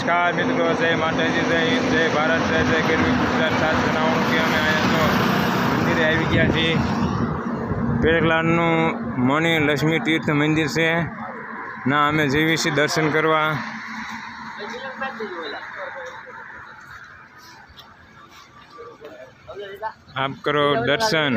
નમસ્કાર મિત્રો, જય માતાજી, જય હિન્દ, જય ભારત, જય જય ગરવી ગુજરાત. સાત જણાવવાનું કે અમે અહીંયા તો મંદિરે આવી ગયા છીએ. પેરકલાલનું મણિ લક્ષ્મી તીર્થ મંદિર છે. ના, અમે જઈએ છીએ દર્શન કરવા. આપ કરો દર્શન.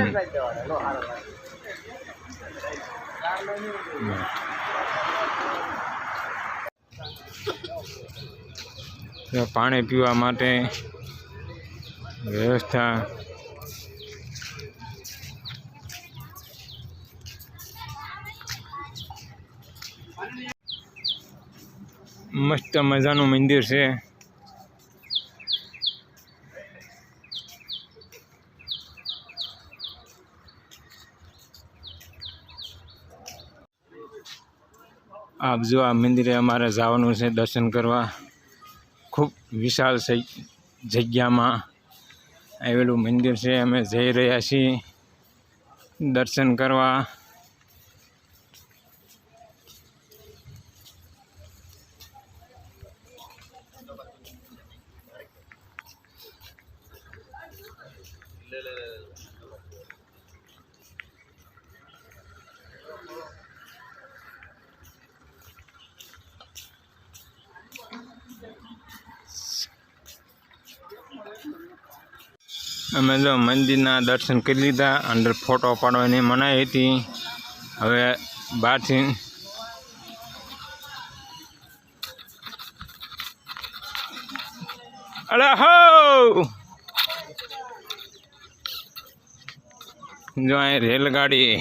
પાણી પીવા માટે વ્યવસ્થા. મસ્ત મજાનું મંદિર છે. આપ જો આ મંદિરે અમારે જવાનું છે દર્શન કરવા. ખૂબ વિશાળ જગ્યામાં આવેલું મંદિર છે. અમે જઈ રહ્યા છીએ. દર્શન કરવા અમે જો મંદિરના દર્શન કરી લીધા, અંદર ફોટો પાડવાની મનાઈ હતી. હવે બહારથી અરે હો! જો અહીં રેલગાડી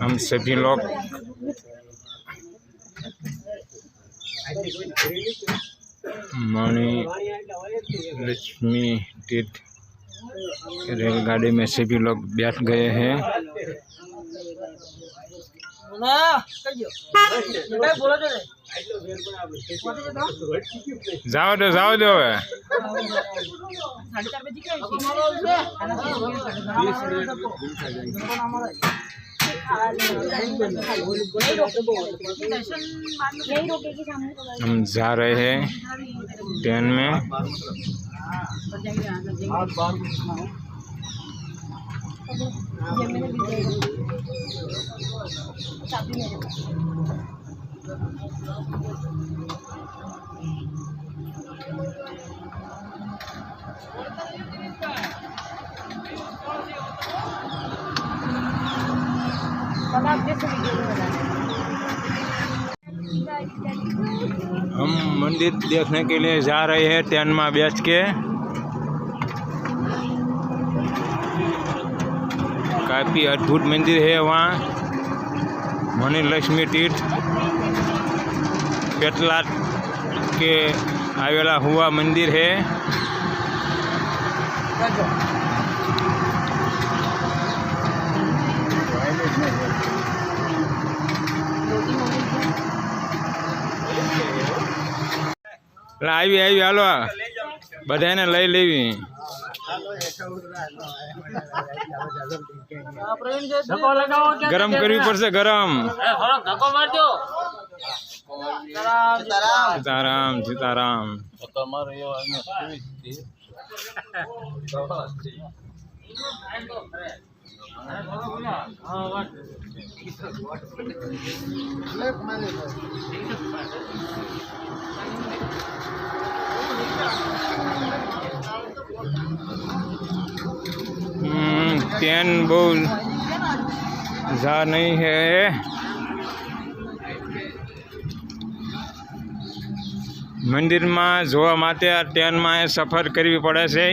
हम सभी लोग मणि लक्ष्मी तीर्थ रेलगाड़ी में सभी लोग बैठ गए हैं। जाओ दो जाओ दो तो हम जा रहे हैं ट्रेन में। ज़मीन हम मंदिर देखने के लिए जा रहे हैं टेन बेच के। काफ़ी अद्भुत मंदिर है वहाँ। मनी लक्ष्मी तीर्थ। पेटलाद के आवेला हुआ मंदिर है એટલે આવી આવી હાલો બધાને લઈ લેવી ગરમ કરવી પડશે ગરમ સીતારામ सीताराम सीताराम। हम्म, चैन बोल जा नहीं है। મંદિરમાં જોવા માટે આ ટ્રેનમાં સફર કરવી પડે છે.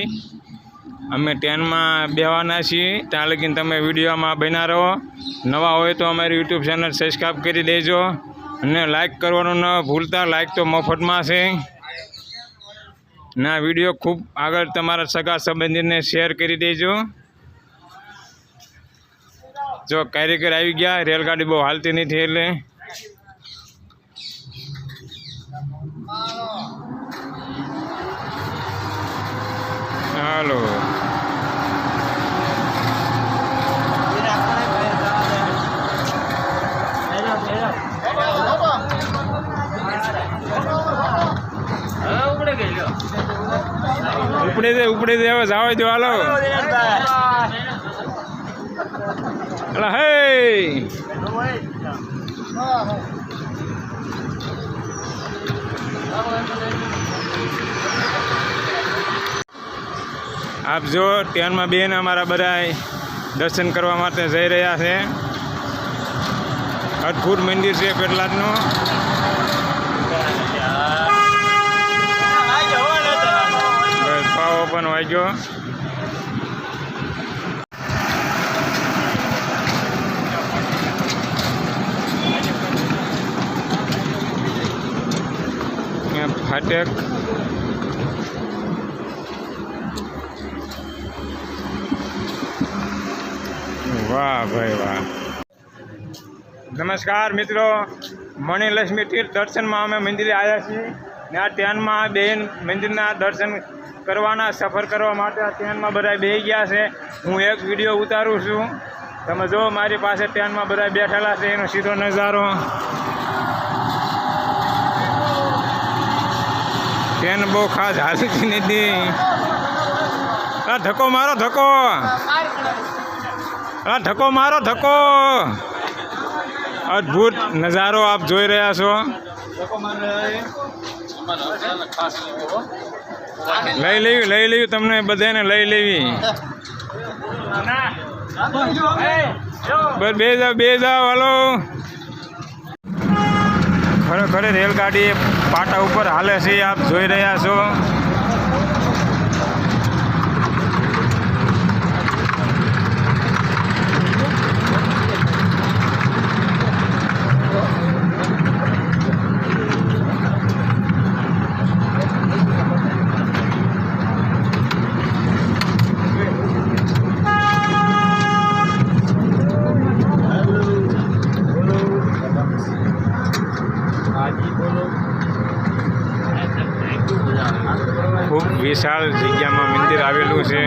અમે ટ્રેનમાં બેવાના છીએ. ત્યાં લગીને તમે વિડીયોમાં બન્યા રહો. નવા હોય તો અમારી યુટ્યુબ ચેનલ સબસ્ક્રાઈબ કરી દેજો અને લાઇક કરવાનું ન ભૂલતા. લાઇક તો મફતમાં છે. ના, વીડિયો ખૂબ આગળ તમારા સગા સંબંધીને શેર કરી દેજો. જો કારીગર આવી ગયા, રેલગાડી બહુ હાલતી નથી એટલે હાલો ઉપડે દે ઉપડે દે હવે જાવ દો હાલો. અલા હે. આપ જો ટ્રેનમાં બેન અમારા બધા દર્શન કરવા માટે જઈ રહ્યા છે. અદભુત મંદિર છે પેટલાદનું પાવો પણ વાગ્યો. ફાટક વાહ ભાઈ વાહ. નમસ્કાર મિત્રો. મણિલક્ષ્મી તીર્થ દર્શનમાં અમે મંદિરે આવ્યા છીએ. ને આ ટ્રેનમાં બેન મંદિરના દર્શન કરવાના, સફર કરવા માટે આ ટ્રેનમાં બધા બેસી ગયા છે. હું એક વીડિયો ઉતારું છું. તમે જો મારી પાસે ટ્રેનમાં બધા બેઠેલા છે, એનો સીધો નજારો. ટ્રેન બહુ ખાસ હાલતી નથી. ધક્કો, મારો ધક્કો. આ ધક્કો મારો, ધક્કો. અદ્ભુત નજારો આપ જોઈ રહ્યા છો. લઈ લેવી લઈ લેવી તમને બધાને લઈ લેવી. બસ, બે જાઓ બે જાઓ, હાલો. ખરેખર રેલગાડી પાટા ઉપર હાલે છે, આપ જોઈ રહ્યા છો ખૂબ વિશાળ જગ્યામાં મંદિર આવેલું છે.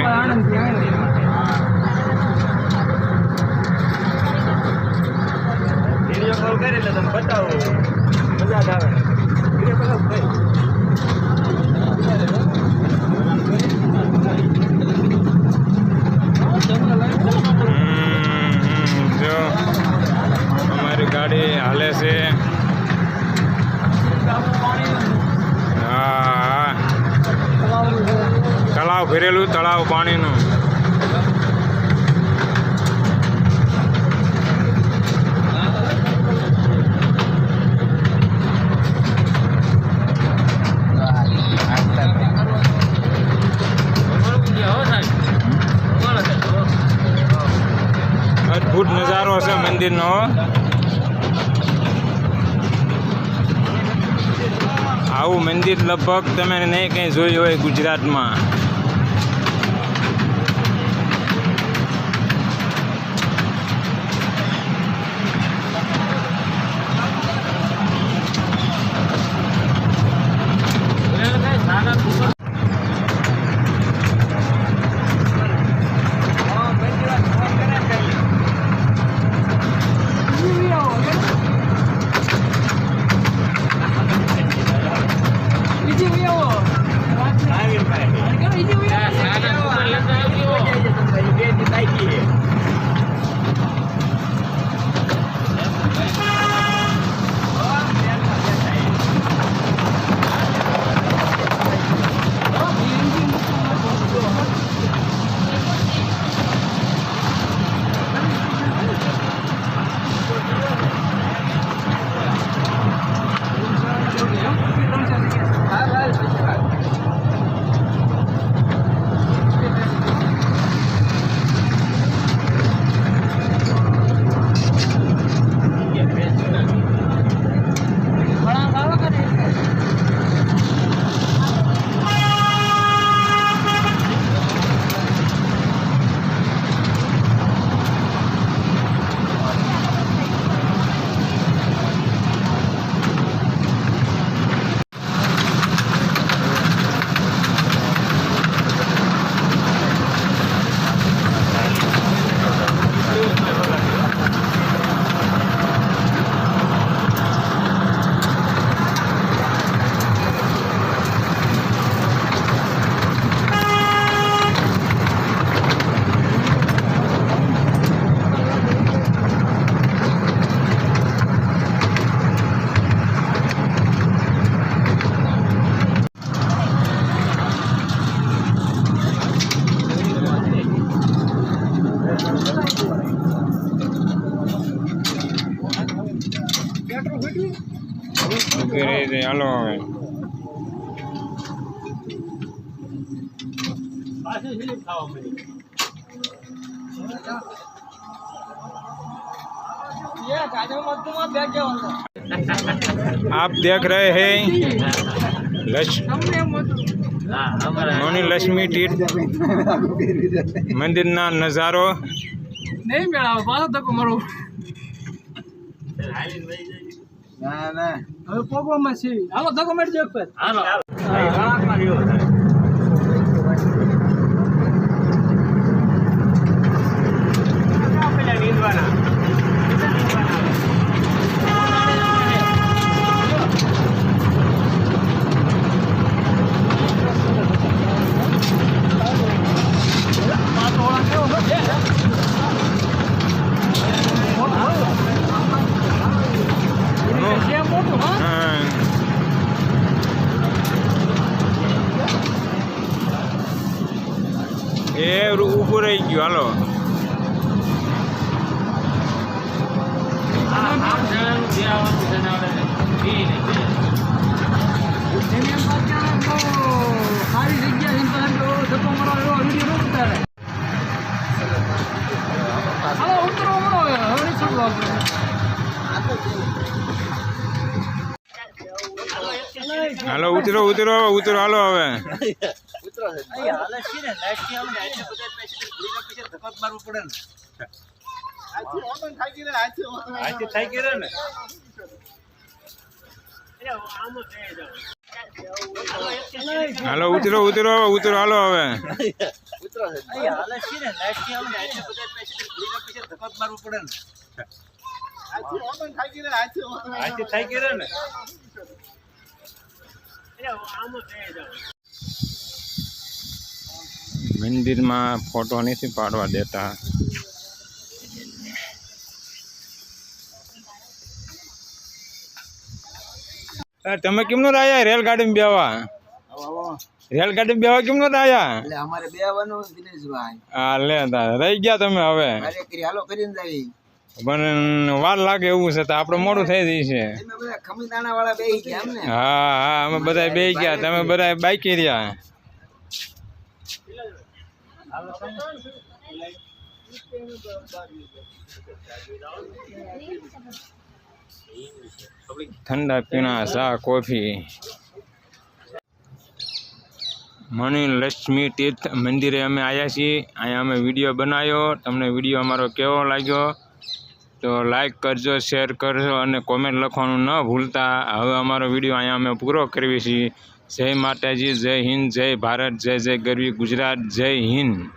આવું લગભગ તમે નહીં કંઈ જોયું હોય ગુજરાતમાં? आप देख रहे हैं लक्ष મોની લક્ષ્મી તીર્થ મંદિરના નજારો નહીં મેળાવે પાછો ધક્કો મારો ના ના હવે પોગવામાં છે હાલો ધક્કો મારી દો એક ફેર. છે મોટું હા હા. એ રૂ- ઊભું રહી ગયું હાલો હાલો ઉતરો ઉતરો ઉતરો ઉતરો હાલો હવે. ઉતરો હાલે છે ને લાઈટથી ને એટલે બધા પેસેન્જર ધક્કો જ પડે ને. આથી ઓપન થઈ ગયો ને હાલો ઉતરો ઉતરો ઉતરો હાલો હવે. મંદિરમાં ફોટો નથી પાડવા છે આ તમે કેમનું રહ્યા રેલગાડીમાં બેવા રેલગાડીમાં બેવા કેમનું રહ્યા એટલે અમારે બેવાનું દિનેશભાઈ. હા લે રહી ગયા તમે હવે. હાલો કરીને જાવી પણ વાર લાગે એવું છે તો આપણે મોડું થઈ જઈ છે. હા હા અમે બધા બે ગયા તમે બધા બાઈકી રહ્યા. ઠંડા પીણા, ચા, કોફી. મણી લક્ષ્મી તીર્થ મંદિરે અમે આવ્યા છીએ. અહીંયા અમે વીડિયો બનાવ્યો. તમને વીડિયો અમારો કેવો લાગ્યો? તો લાઈક કરજો શેર કરજો અને કોમેન્ટ લખવાનું ન ભૂલતા. હવે અમારો વીડિયો અહીંયા અમે પૂરો કરીએ છીએ. જય માતાજી, જય હિન્દ, જય ભારત, જય જય ગરવી ગુજરાત, જય હિન્દ.